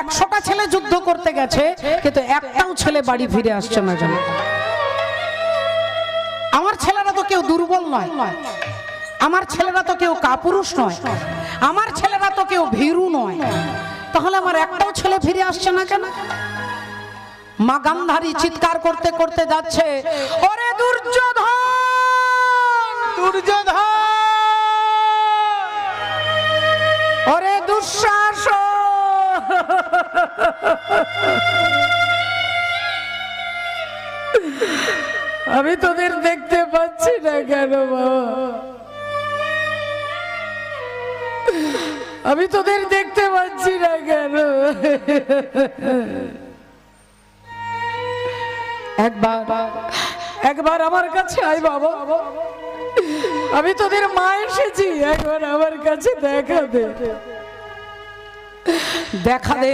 একশোটা ছেলে যুদ্ধ করতে গেছে, কিন্তু একটাও ছেলে বাড়ি ফিরে আসছে না কেন আমার ছেলেরা তো কেউ দুর্বল নয়। আমার ছেলেরা তো কেউ কাপুরুষ নয়। আমার ছেলেরা তো কেউ ভীরু নয়। তাহলে আমার একটাও ছেলে ফিরে আসছে না কেন? মা গান্ধারী চিৎকার করতে করতে যাচ্ছে, ওরে দুর্যোধন! দুর্যোধন! আমি তোদের দেখতে পাচ্ছি না কেন, বাবা? আমি তোদের দেখতে পাচ্ছি না কেন? একবার একবার আমার কাছে আয়, বাবা। আমি তোদের মা এসেছি, একবার আমার কাছে দেখা দে। দেখা দে।